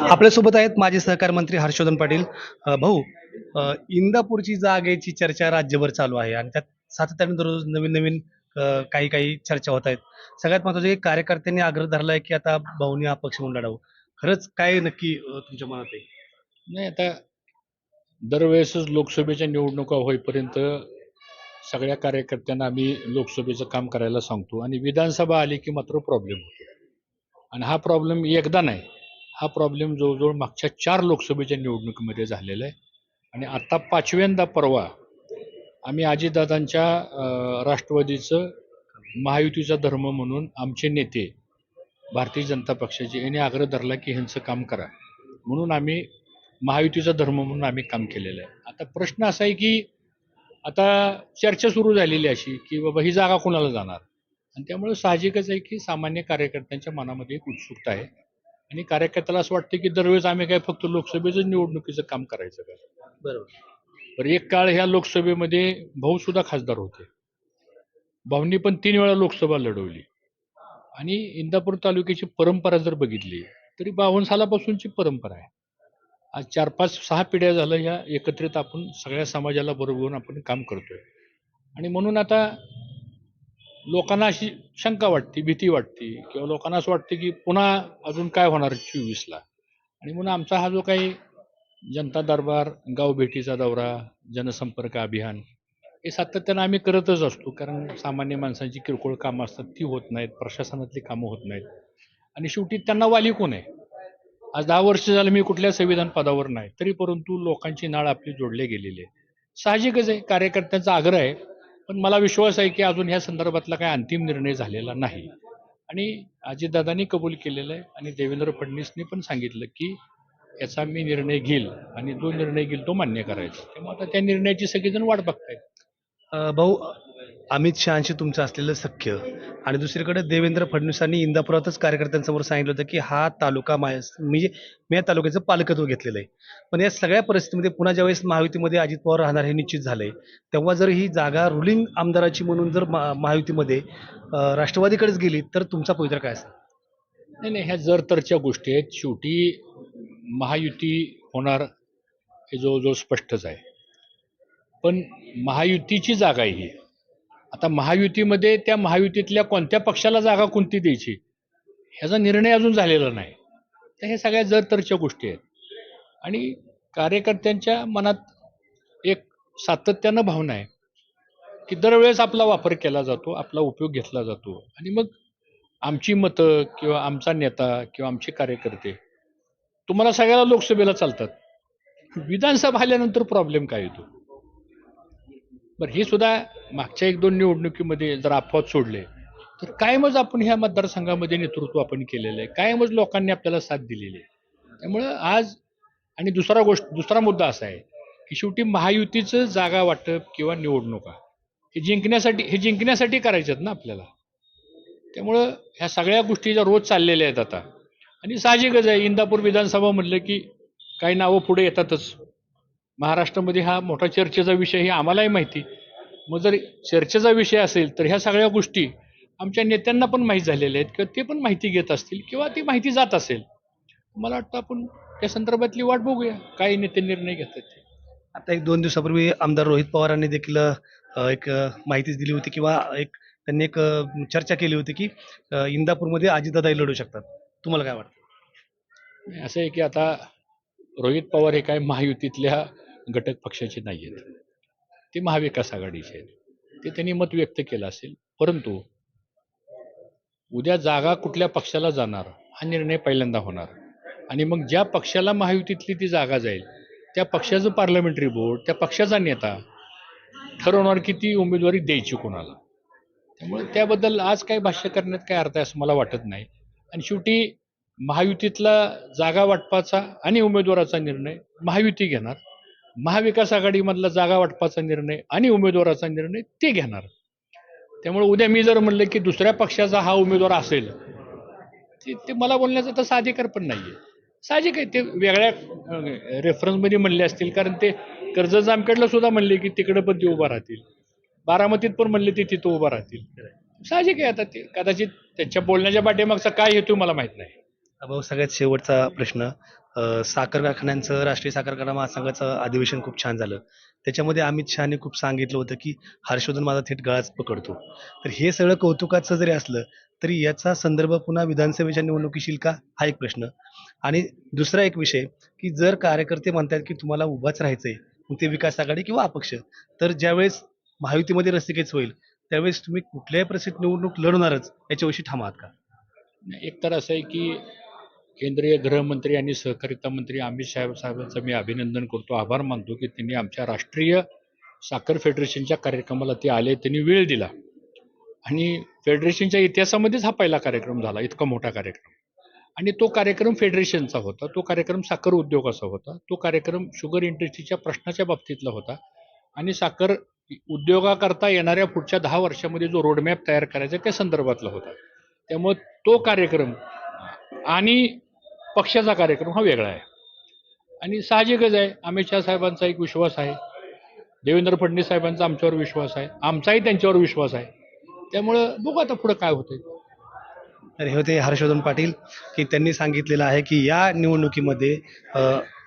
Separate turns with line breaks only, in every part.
आपल्यासोबत आहेत माजी सहकार मंत्री हर्षवर्धन पाटील. भाऊ इंदापूरची जागेची चर्चा राज्यभर चालू आहे आणि त्यात सातत्याने दररोज नवीन नवीन काही काही चर्चा होत आहेत. सगळ्यात महत्वाचं की कार्यकर्त्यांनी आग्रह धरलाय की आता भाऊनी हा पक्ष म्हणून लढावं. खरंच काय नक्की तुमच्या मनात आहे?
नाही आता दरवेळेसच लोकसभेच्या निवडणुका होईपर्यंत सगळ्या कार्यकर्त्यांना आम्ही लोकसभेचं काम करायला सांगतो आणि विधानसभा आली की मात्र प्रॉब्लेम होतो. आणि हा प्रॉब्लेम एकदा नाही हा प्रॉब्लेम जवळजवळ मागच्या चार लोकसभेच्या निवडणुकीमध्ये झालेला आहे. आणि आत्ता पाचव्यांदा परवा आम्ही अजितदादांच्या राष्ट्रवादीचं महायुतीचा धर्म म्हणून आमचे नेते भारतीय जनता पक्षाचे यांनी आग्रह धरला की ह्यांचं काम करा. म्हणून आम्ही महायुतीचा धर्म म्हणून आम्ही काम केलेलं आहे. आता प्रश्न असा आहे की आता चर्चा सुरू झालेली अशी की बाबा ही जागा कोणाला जाणार? आणि त्यामुळे साहजिकच आहे की सामान्य कार्यकर्त्यांच्या मनामध्ये एक उत्सुकता आहे. आणि कार्यकर्त्याला असं वाटतं की दरवेळेस आम्ही काय फक्त लोकसभेचं निवडणुकीचं काम करायचं का?
बरोबर.
एक काळ ह्या लोकसभेमध्ये भाऊ सुद्धा खासदार होते. भाऊंनी पण तीन वेळा लोकसभा लढवली. आणि इंदापूर तालुक्याची परंपरा जर बघितली तरी बावन्न सालापासूनची परंपरा आहे. आज चार पाच सहा पिढ्या झालं ह्या एकत्रित आपण सगळ्या समाजाला बरोबर आपण काम करतोय. आणि म्हणून आता लोकांना अशी शंका वाटते भीती वाटते किंवा लोकांना असं वाटतं की पुन्हा अजून काय होणार चोवीसला? आणि म्हणून आमचा हा जो काही जनता दरबार गाव भेटीचा दौरा जनसंपर्क अभियान हे सातत्यानं आम्ही करतच असतो. कारण सामान्य माणसांची किरकोळ कामं असतात ती होत नाहीत प्रशासनातली कामं होत नाहीत. आणि शेवटी त्यांना वाली कोण आहे? आज दहा वर्ष झालं मी कुठल्या संविधान पदावर नाही तरी परंतु लोकांची नाळ आपली जोडले गेलेली आहे. साहजिकच आहे कार्यकर्त्यांचा आग्रह आहे पण मला विश्वास आहे की अजून ह्या संदर्भातला काही अंतिम निर्णय झालेला नाही. आणि अजितदादांनी कबूल केलेलं आहे आणि देवेंद्र फडणवीसनी पण सांगितलं की याचा मी निर्णय घेईल आणि जो निर्णय घेईल तो मान्य करायचा. त्यामुळे आता त्या निर्णयाची सगळेजण वाट बघतायत.
भाऊ अमित शहाशी तुमचं असलेलं सख्य. आणि दुसरीकडे देवेंद्र फडणवीसांनी इंदापुरातच कार्यकर्त्यांसमोर सांगितलं होतं की हा तालुका माय म्हणजे मी या तालुक्याचं पालकत्व घेतलेलं आहे. पण या सगळ्या परिस्थितीमध्ये पुन्हा ज्यावेळेस महायुतीमध्ये अजित पवार राहणार हे निश्चित झालं आहे तेव्हा जर ही जागा रुलिंग आमदाराची म्हणून जर महा- महायुतीमध्ये राष्ट्रवादीकडेच गेली तर तुमचा पवित्र काय असेल?
नाही नाही ह्या जर तरच्या गोष्टी आहेत शेवटी महायुती होणार हे जवळजवळ स्पष्टच आहे. पण महायुतीची जागा आहे ही आता महायुतीमध्ये त्या महायुतीतल्या कोणत्या पक्षाला जागा कोणती द्यायची? ह्याचा निर्णय अजून झालेला नाही. तर हे सगळ्या जर तरच्या गोष्टी आहेत. आणि कार्यकर्त्यांच्या मनात एक सातत्यानं भावना आहे की दरवेळेस आपला वापर केला जातो आपला उपयोग घेतला जातो. आणि मग आमची मतं किंवा आमचा नेता किंवा आमचे कार्यकर्ते तुम्हाला सगळ्याला लोकसभेला चालतात. विधानसभा आल्यानंतर प्रॉब्लेम काय येतो? बरं हे सुद्धा मागच्या एक दोन निवडणुकीमध्ये जर अपवाद सोडले तर कायमच आपण ह्या मतदारसंघामध्ये नेतृत्व आपण केलेलं आहे? कायमच लोकांनी आपल्याला साथ दिलेली आहे? त्यामुळं आज आणि दुसरा गोष्ट दुसरा मुद्दा असा आहे की शेवटी महायुतीचं जागा वाटप किंवा निवडणुका हे जिंकण्यासाठी हे जिंकण्यासाठी करायचे आहेत ना आपल्याला. त्यामुळं ह्या सगळ्या गोष्टी ज्या रोज चाललेल्या आहेत आता आणि साहजिकच आहे इंदापूर विधानसभा म्हणलं की काही नावं पुढे येतातच. महाराष्ट्रामध्ये हा मोठा चर्चेचा विषय हे आम्हालाही माहिती. मग जर चर्चेचा विषय असेल तर ह्या सगळ्या गोष्टी आमच्या नेत्यांना पण माहीत झालेल्या आहेत किंवा ते पण माहिती घेत असतील किंवा ती माहिती जात असेल. मला वाटतं आपण त्या संदर्भातली वाट बघूया काय नेते निर्णय घेतात ते.
आता एक दोन दिवसापूर्वी आमदार रोहित पवारांनी देखील एक अ, माहिती दिली होती किंवा एक त्यांनी एक चर्चा केली होती की इंदापूरमध्ये अजितदादाही लढू शकतात. तुम्हाला काय वाटतं?
असं आहे की आता रोहित पवार हे काय महायुतीतल्या घटक पक्षाचे नाही आहेत ते महाविकास आघाडीचे आहेत. ते त्यांनी मत व्यक्त केलं असेल. परंतु उद्या जागा कुठल्या पक्षाला जाणार हा निर्णय पहिल्यांदा होणार. आणि मग ज्या पक्षाला महायुतीतली ती जागा जाईल त्या पक्षाचं पार्लमेंटरी बोर्ड त्या पक्षाचा नेता ठरवणार की ती उमेदवारी द्यायची कोणाला. त्यामुळे त्याबद्दल आज काही भाष्य करण्यात काय अर्थ आहे असं मला वाटत नाही. आणि शेवटी महायुतीतला जागा वाटपाचा आणि उमेदवाराचा निर्णय महायुती घेणार. महाविकास आघाडीमधला जागा वाटपाचा निर्णय आणि उमेदवाराचा निर्णय ते घेणार. त्यामुळे उद्या मी जर म्हणलं की दुसऱ्या पक्षाचा हा उमेदवार असेल ते ते मला बोलण्याचा तसा अधिकार पण नाही आहे साहजिक आहे ते वेगळ्या रेफरन्समध्ये म्हणले असतील कारण ते कर्ज जामखेडला सुद्धा म्हणले की तिकडं पण ते उभा राहतील. बारामतीत पण म्हणले ते तिथं उभा राहतील. साहजिक आहे आता ते. कदाचित त्यांच्या बोलण्याच्या पाठीमागचा काय हेतू मला माहीत नाही.
भाऊ सगळ्यात शेवटचा प्रश्न साखर कारखान्यांचं राष्ट्रीय साखर कारखाना महासंघाचं अधिवेशन खूप छान झालं. त्याच्यामध्ये अमित शहाने खूप सांगितलं होतं की हर्षवर्धन माझा थेट गळाच पकडतो. तर हे सगळं कौतुकाचं जरी असलं तरी याचा संदर्भ पुन्हा विधानसभेच्या निवडणुकीशील का? हा एक प्रश्न. आणि दुसरा एक विषय की जर कार्यकर्ते म्हणतात की तुम्हाला उभाच राहायचंय मग ते विकास आघाडी किंवा अपक्ष. तर ज्यावेळेस महायुतीमध्ये रस्तिकेच होईल त्यावेळेस तुम्ही कुठल्याही परिस्थितीत निवडणूक लढणारच याच्याविषयी ठाम आहात का?
एक तर असं आहे की केंद्रीय गृहमंत्री आणि सहकारिता मंत्री अमित साहेब साहेबांचं मी अभिनंदन करतो. आभार मानतो की त्यांनी आमच्या राष्ट्रीय साखर फेडरेशनच्या कार्यक्रमाला ते आले त्यांनी वेळ दिला. आणि फेडरेशनच्या इतिहासामध्येच हा पहिला कार्यक्रम झाला इतका मोठा कार्यक्रम. आणि तो कार्यक्रम फेडरेशनचा होता तो कार्यक्रम साखर उद्योगाचा होता तो कार्यक्रम शुगर इंडस्ट्रीच्या प्रश्नाच्या बाबतीतला होता. आणि साखर उद्योगाकरता येणाऱ्या पुढच्या दहा वर्षामध्ये जो रोडमॅप तयार करायचा त्या संदर्भातला होता. त्यामुळे तो कार्यक्रम आणि पक्षाचा कार्यक्रम हा वेगळा आहे. आणि साहजिकच आहे. अमित शहा साहेबांचा एक विश्वास आहे. देवेंद्र फडणवीस साहेबांचा आमच्यावर विश्वास आहे. आमचाही त्यांच्यावर विश्वास आहे. त्यामुळं बघू आता पुढं काय होतंय.
तर हे होते हर्षवर्धन पाटील की त्यांनी सांगितलेलं आहे की या निवडणुकीमध्ये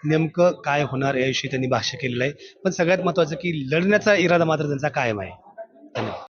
नेमकं काय होणार याविषयी त्यांनी भाष्य केलेलं आहे. पण सगळ्यात महत्त्वाचं की लढण्याचा इरादा मात्र त्यांचा कायम आहे. धन्यवाद.